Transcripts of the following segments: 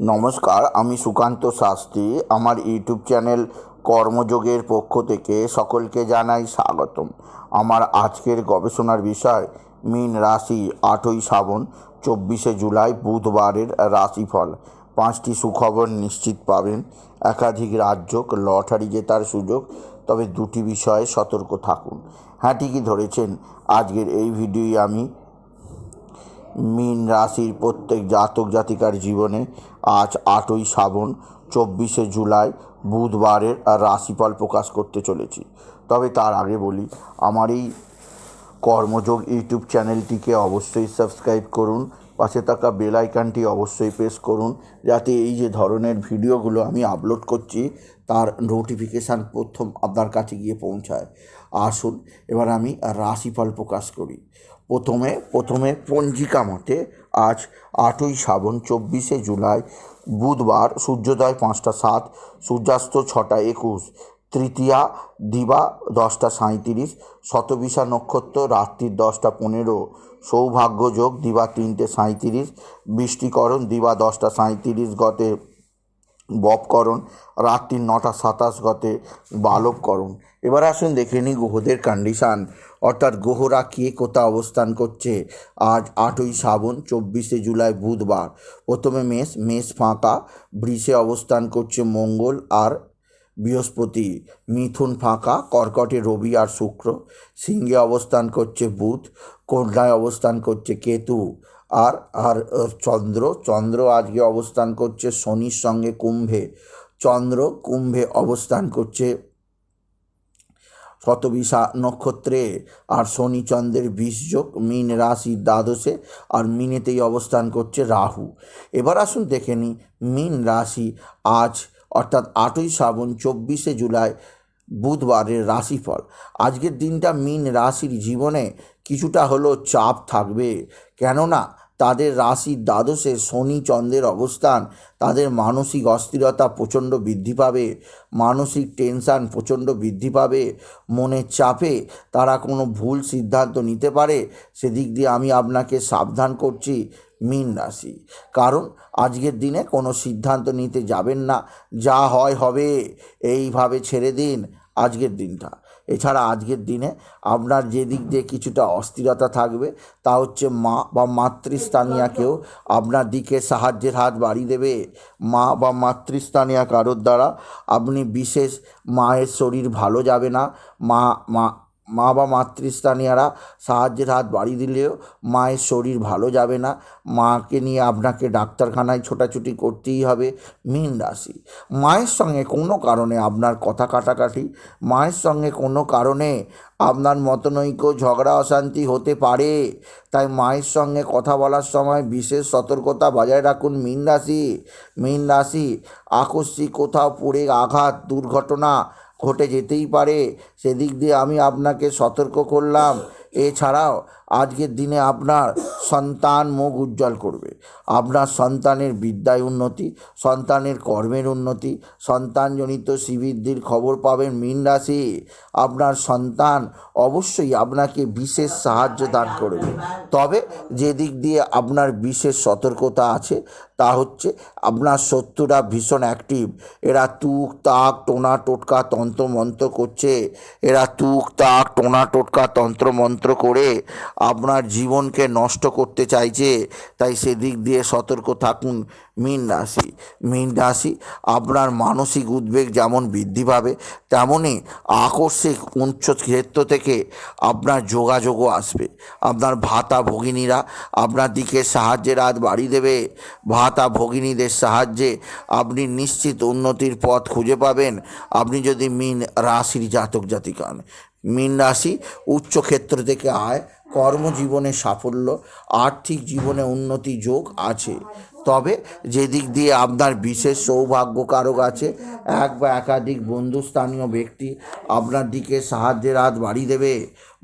নমস্কার, আমি সুকান্ত শাস্ত্রী। আমার ইউটিউব চ্যানেল কর্মযোগের পক্ষ থেকে সকলকে জানাই স্বাগতম। আমার আজকের গবেষণার বিষয়, মীন রাশি আটই শ্রাবণ, চব্বিশে জুলাই বুধবারের রাশিফল। পাঁচটি সুখবর নিশ্চিত পাবেন। একাধিক রাজ্য লটারি জেতার সুযোগ, তবে দুটি বিষয়ে সতর্ক থাকুন। হ্যাঁ ঠিকই ধরেছেন। আজকের এই ভিডিওই আমি মীন রাশির প্রত্যেক জাতক জাতিকার জীবনে আজ আটই শ্রাবণ, চব্বিশে জুলাই বুধবারের রাশিফল প্রকাশ করতে চলেছি। তবে তার আগে বলি, আমার এই কর্মযোগ ইউটিউব চ্যানেলটিকে অবশ্যই সাবস্ক্রাইব করুন পাশে থাকা বেল আইকনটি অবশ্যই প্রেস করুন, যাতে এই যে ধরনের ভিডিওগুলো আমি আপলোড করছি, তার নোটিফিকেশান প্রথম আপনার কাছে গিয়ে পৌঁছায়। আসুন, এবার আমি রাশিফল প্রকাশ করি। প্রথমে প্রথমে পঞ্জিকা মতে আজ আটই শ্রাবণ চব্বিশে জুলাই, বুধবার সূর্যোদয় পাঁচটা সাত, সূর্যাস্ত ছটা একুশ। তৃতীয়া দিবা দশটা সাঁইত্রিশ, শতবিশা নক্ষত্র রাত্রির দশটা পনেরো সৌভাগ্য যোগ দিবা তিনটে সাঁইত্রিশ, বৃষ্টিকরণ দিবা দশটা সাঁইত্রিশ গতে, বপকরণ রাত্রি নটা সাতাশ গতে, বালবকরণ। এবার আসুন দেখে নিই গ্রহদের কন্ডিশান অর্থাৎ গ্রহরা কে কোথা অবস্থান করছে? আজ আটই শ্রাবণ, চব্বিশে জুলাই বুধবার। প্রথমে মেষ মেষ ফাঁকা, বৃষে অবস্থান করছে মঙ্গল আর বৃহস্পতি, মিথুন ফাঁকা, কর্কটে রবি আর শুক্র। সিংহে অবস্থান করছে বুধ কন্যায় অবস্থান করছে কেতু আর আর চন্দ্র। চন্দ্র আজকে অবস্থান করছে শনির সঙ্গে কুম্ভে। চন্দ্র কুম্ভে অবস্থান করছে শতবিশা নক্ষত্রে আর শনি চন্দ্রের বিশযোগ মীন রাশির দ্বাদশে আর মিনেতেই অবস্থান করছে রাহু। এবার আসুন দেখে নিই, মীন রাশি আজ অর্থাৎ আটই শ্রাবণ চব্বিশে জুলাই বুধবারের রাশিফল। আজকের দিনটা মীন রাশির জীবনে কিছুটা হলেও চাপ থাকবে। কেননা তাদের রাশির দ্বাদশে শনি চন্দ্রের অবস্থান, তাদের মানসিক অস্থিরতা প্রচণ্ড বৃদ্ধি পাবে, মানসিক টেনশান প্রচণ্ড বৃদ্ধি পাবে মনের চাপে তারা কোনো ভুল সিদ্ধান্ত নিতে পারে, সেদিক দিয়ে আমি আপনাকে সাবধান করছি। মীন রাশি। কারণ আজকের দিনে কোনো সিদ্ধান্ত নিতে যাবেন না। যা হয় হবে, এইভাবে ছেড়ে দিন আজকের দিনটা। এছাড়া আজকের দিনে আপনার যে দিক দিয়ে কিছুটা অস্থিরতা থাকবে, তা হচ্ছে মা বা মাতৃস্থানীয় কেউ আপনার দিকে সাহায্যের হাত বাড়িয়ে দেবে। মা বা মাতৃস্থানীয় কারোর দ্বারা আপনি বিশেষ মায়ের শরীর ভালো যাবে না। মা মা মা বা মাতৃস্থানীয়রা সাহায্যের হাত বাড়িয়ে দিলেও মায়ের শরীর ভালো যাবে না। মাকে নিয়ে আপনাকে ডাক্তারখানায় ছোটাছুটি করতেই হবে, মীন রাশি। মায়ের সঙ্গে কোনো কারণে আপনার কথা কাটাকাটি, মায়ের সঙ্গে কোনো কারণে আপনার মতনৈক্য ঝগড়া অশান্তি হতে পারে। তাই মায়ের সঙ্গে কথা বলার সময় বিশেষ সতর্কতা বজায় রাখুন মীন রাশি। মীন রাশি, আকস্মিক কোথাও পড়ে আঘাত, দুর্ঘটনা ঘটে যেতেই পারে। সেদিক দিয়ে আমি আপনাকে সতর্ক করলাম। এছাড়াও আজকের দিনে আপনার সন্তান মুখ উজ্জ্বল করবে। আপনার সন্তানের বিদ্যায় উন্নতি, সন্তানের কর্মের উন্নতি, সন্তানজনিত শ্রীবৃদ্ধির খবর পাবেন মীন রাশি। আপনার সন্তান অবশ্যই আপনাকে বিশেষ সাহায্য দান করবে। তবে যে দিক দিয়ে আপনার বিশেষ সতর্কতা আছে, তা হচ্ছে আপনার শত্রুরা ভীষণ অ্যাক্টিভ এরা তুক, তাক, টোনা, টোটকা, তন্ত্রমন্ত্র করছে। এরা তুক, তাক, টোনা, টোটকা তন্ত্র মন্ত্র করে আপনার জীবনকে নষ্ট করতে চাইছে, তাই সেদিক দিয়ে সতর্ক থাকুন মীন রাশি। মীন রাশি আপনার মানসিক উদ্বেগ যেমন বৃদ্ধি পাবে তেমনই আকস্মিক উচ্চ ক্ষেত্র থেকে আপনার যোগাযোগও আসবে। আপনার ভাতা ভগিনীরা আপনার দিকে সাহায্যের হাত বাড়িয়ে দেবে। ভাতা ভগিনীদের সাহায্যে আপনি নিশ্চিত উন্নতির পথ খুঁজে পাবেন। আপনি যদি মীন রাশির জাতক জাতিকা হন মীন রাশি উচ্চ ক্ষেত্র থেকে আয় কর্মজীবনে সাফল্য আর্থিক জীবনে উন্নতি যোগ আছে। তবে যে দিক দিয়ে আপনার বিশেষ সৌভাগ্য কারক আছে, এক বা একাধিক বন্ধুস্থানীয় ব্যক্তি আপনার দিকে সাহায্যের হাত বাড়িয়ে দেবে।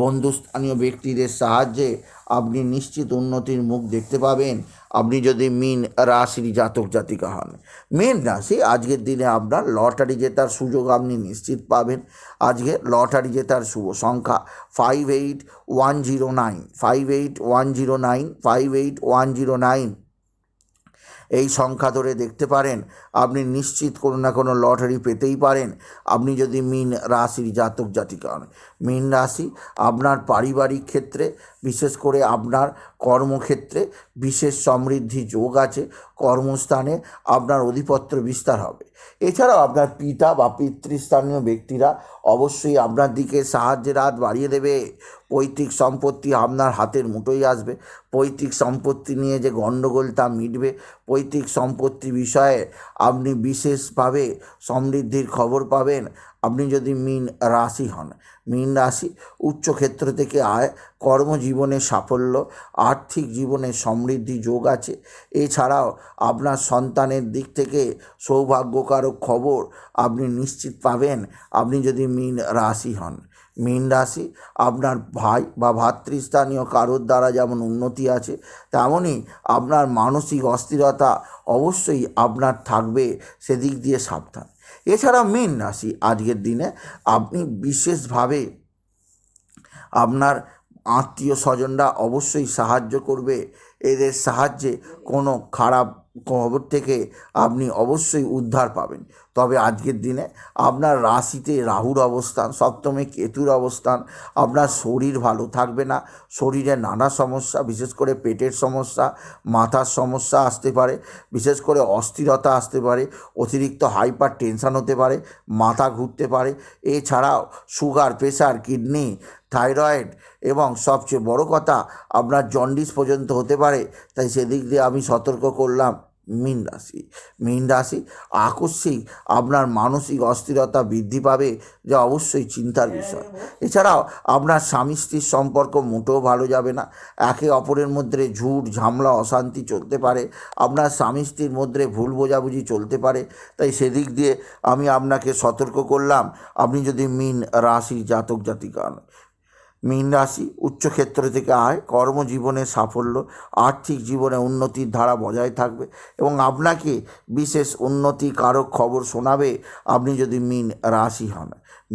বন্ধুস্থানীয় ব্যক্তিদের সাহায্যে আপনি নিশ্চিত উন্নতির মুখ দেখতে পাবেন। আপনি যদি মিন রাশির জাতক জাতিকা হন, মেন রাশি আজকের দিনে আপনার লটারি জেতার সুযোগ আপনি নিশ্চিত পাবেন। আজকে লটারি জেতার শুভ সংখ্যা five eight one zero nine five eight one zero nine five eight one zero nine এই সংখ্যা ধরে দেখতে পারেন। আপনি নিশ্চিত কোনো না কোনো লটারি পেতেই পারেন। আপনি যদি মিন রাশির জাতক জাতিকা মিন রাশি আপনার পারিবারিক ক্ষেত্রে বিশেষ করে আপনার কর্মক্ষেত্রে বিশেষ সমৃদ্ধি যোগ আছে, কর্মস্থানে আপনার অধিপত্র বিস্তার হবে। এছাড়াও আপনার পিতা বা পিতৃস্থানীয় ব্যক্তিরা অবশ্যই আপনার দিকে সাহায্যের হাত বাড়িয়ে দেবে। পৈতৃক সম্পত্তি আপনার হাতের মুঠোই আসবে। পৈতৃক সম্পত্তি নিয়ে যে গণ্ডগোল তা মিটবে, পৈতৃক সম্পত্তি বিষয়ে আপনি বিশেষভাবে সমৃদ্ধির খবর পাবেন। আপনি যদি মিন রাশি হন, মিন রাশি উচ্চক্ষেত্র থেকে আয়, কর্মজীবনে সাফল্য, আর্থিক জীবনে সমৃদ্ধি যোগ আছে। এছাড়াও আপনার সন্তানের দিক থেকে সৌভাগ্যকারক খবর আপনি নিশ্চিত পাবেন, আপনি যদি মিন রাশি হন। মীন রাশি আপনার ভাই বা ভাতৃস্থানীয় কারোর দ্বারা যেমন উন্নতি আছে তেমনই আপনার মানসিক অস্থিরতা অবশ্যই আপনার থাকবে, সেদিক দিয়ে সাবধান। এছাড়া মেন রাশি আজকের দিনে আপনি বিশেষভাবে আপনার আত্মীয় স্বজনরা অবশ্যই সাহায্য করবে। এদের সাহায্যে কোনো খারাপ খবর থেকে আপনি অবশ্যই উদ্ধার পাবেন। তবে আজকের দিনে আপনার রাশিতে রাহুর অবস্থান, সপ্তমে কেতুর অবস্থান, আপনার শরীর ভালো থাকবে না, শরীরে নানা সমস্যা, বিশেষ করে পেটের সমস্যা, মাথার সমস্যা আসতে পারে, বিশেষ করে অস্থিরতা আসতে পারে, অতিরিক্ত হাইপার টেনশান হতে পারে, মাথা ঘুরতে পারে। এছাড়াও সুগার প্রেশার কিডনি, থাইরয়েড এবং সবচেয়ে বড় কথা, আপনার জন্ডিস পর্যন্ত হতে পারে। তাই সেদিক দিয়ে আমি সতর্ক করলাম মীন রাশি। মীন রাশি আকস্মিক আপনার মানসিক অস্থিরতা বৃদ্ধি পাবে যা অবশ্যই চিন্তার বিষয়। এছাড়াও আপনার স্বামী স্ত্রীর সম্পর্ক মোটেও ভালো যাবে না। একে অপরের মধ্যে ঝুট ঝামলা অশান্তি চলতে পারে। আপনার স্বামী স্ত্রীর মধ্যে ভুল বোঝাবুঝি চলতে পারে। তাই সেদিক দিয়ে আমি আপনাকে সতর্ক করলাম আপনি যদি মিন রাশির জাতক জাতিকা মীন রাশি উচ্চক্ষেত্র থেকে আয়, কর্মজীবনে সাফল্য, আর্থিক জীবনে উন্নতির ধারা বজায় থাকবে এবং আপনাকে বিশেষ উন্নতি কারক খবর শোনাবে আপনি যদি মীন রাশি হন।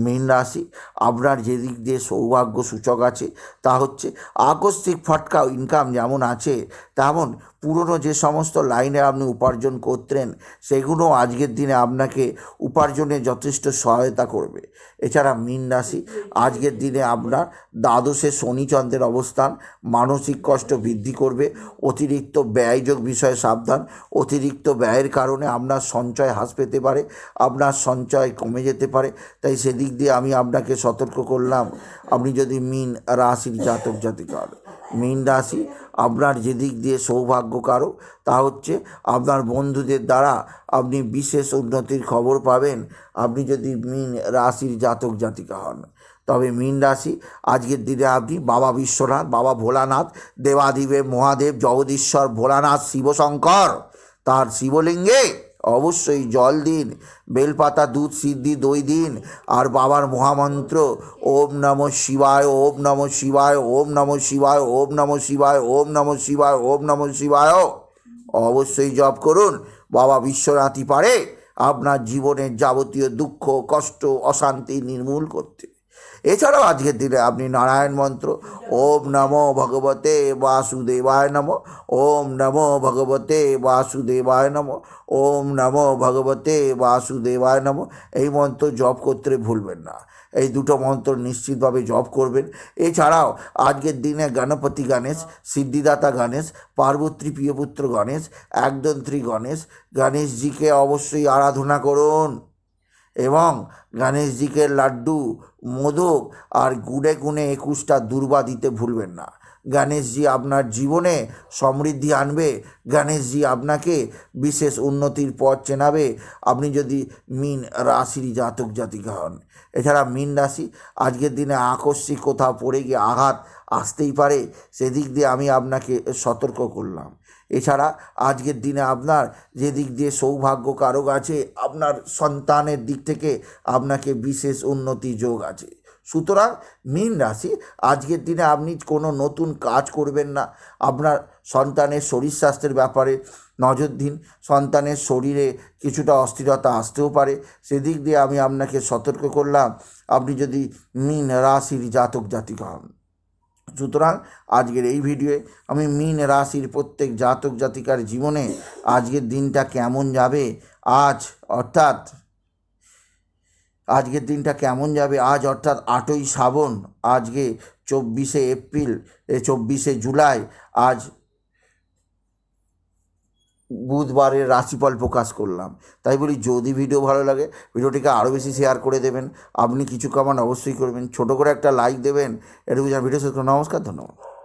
মীন রাশি, আপনার যে দিক দিয়ে সৌভাগ্য সূচক আছে তা হচ্ছে আকস্মিক ফটকা ইনকাম যেমন আছে, তেমন পুরনো যে সমস্ত লাইনে আপনি উপার্জন করতেন সেগুলো আজকের দিনে আপনাকে উপার্জনে যথেষ্ট সহায়তা করবে। এছাড়া মীন রাশি, আজকের দিনে আপনার দ্বাদশে শনিচন্দ্রের অবস্থান মানসিক কষ্ট বৃদ্ধি করবে, অতিরিক্ত ব্যয়যোগ বিষয়ে সাবধান, অতিরিক্ত ব্যয়ের কারণে আপনার সঞ্চয় হ্রাস পেতে পারে, আপনার সঞ্চয় কমে যেতে পারে। তাই সেদিক দিয়ে আমি আপনাকে সতর্ক করলাম, আপনি যদি মিন রাশির জাতক জাতিকা হন মীন রাশি আপনার যেদিক দিয়ে সৌভাগ্য কারও, তা হচ্ছে আপনার বন্ধুদের দ্বারা আপনি বিশেষ উন্নতির খবর পাবেন। আপনি যদি মীন রাশির জাতক জাতিকা হন। তবে মীন রাশি, আজকের দিনে আপনি বাবা বিশ্বনাথ, বাবা ভোলানাথ, দেবাদিদেব, মহাদেব, জগদীশ্বর, ভোলানাথ, শিবশঙ্কর, তার শিবলিঙ্গে অবশ্যই জল দিন, বেলপাতা, দুধ, সিদ্ধি, দই দিন, আর বাবার মহামন্ত্র, ওম নম শিবায়, ওম নম শিবায়, ওম নম শিবায়, ওম নম শিবায়, ওম নম শিবায়, ওম নম শিবায়। অবশ্যই জপ করুন, বাবা বিশ্বনাথই পারে আপনার জীবনের যাবতীয় দুঃখ, কষ্ট, অশান্তি নির্মূল করতে। এছাড়াও আজকের দিনে আপনি নারায়ণ মন্ত্র, ওম নমো ভগবতে বাসুদেবায় নম, ওম নমো ভগবতে বাসুদেবায় নম, ওম নমো ভগবতে বাসুদেবায় নম। এই মন্ত্র জপ করতে ভুলবেন না। এই দুটো মন্ত্র নিশ্চিতভাবে জপ করবেন। এছাড়াও আজকের দিনে গণপতি গণেশ, সিদ্ধিদাতা গণেশ, পার্বতী প্রিয়পুত্র গণেশ, একদন্ত্রী গণেশ, গণেশজিকে অবশ্যই আরাধনা করুন। এবং গণেশজিকে লাড্ডু, মোদক আর গুড়ে গুনে একুশটা দুর্বা দিতে ভুলবেন না। গণেশজি আপনার জীবনে সমৃদ্ধি আনবে। গণেশজি আপনাকে বিশেষ উন্নতির পথ চেনাবে। আপনি যদি মিন রাশির জাতক জাতিকা হন। এছাড়া মিন রাশি, আজকের দিনে আকস্মিক কোথাও পড়ে গিয়ে আঘাত আসতেই পারে। সেদিক দিয়ে আমি আপনাকে সতর্ক করলাম। এছাড়া আজকের দিনে আপনার যে দিক দিয়ে সৌভাগ্য কারক আছে, আপনার সন্তানের দিক থেকে আপনাকে বিশেষ উন্নতি যোগ আছে। সুতরাং মীন রাশি, আজকের দিনে আপনি কোনো নতুন কাজ করবেন না। আপনার সন্তানের শরীর স্বাস্থ্যের ব্যাপারে নজর দিন। সন্তানের শরীরে কিছুটা অস্থিরতা আসতেও পারে। সেদিক দিয়ে আমি আপনাকে সতর্ক করলাম। আপনি যদি মীন রাশির জাতক জাতিকা হন। সুতরাং আজকের এই ভিডিওয়ে আমি মিন রাশির প্রত্যেক জাতক জাতিকার জীবনে আজকের দিনটা কেমন যাবে? আজ অর্থাৎ আজকের দিনটা কেমন যাবে? আজ অর্থাৎ আটই শ্রাবণ, আজকে চব্বিশে এপ্রিল চব্বিশে জুলাই, আজ বুধবারের রাশিফল প্রকাশ করলাম। তাই বলি, যদি ভিডিও ভালো লাগে, ভিডিওটিকে আরও বেশি শেয়ার করে দেবেন। আপনি কিছু কামান অবশ্যই করবেন। ছোটো করে একটা লাইক দেবেন। এটুকু যেন ভিডিও শেষ। নমস্কার, ধন্যবাদ।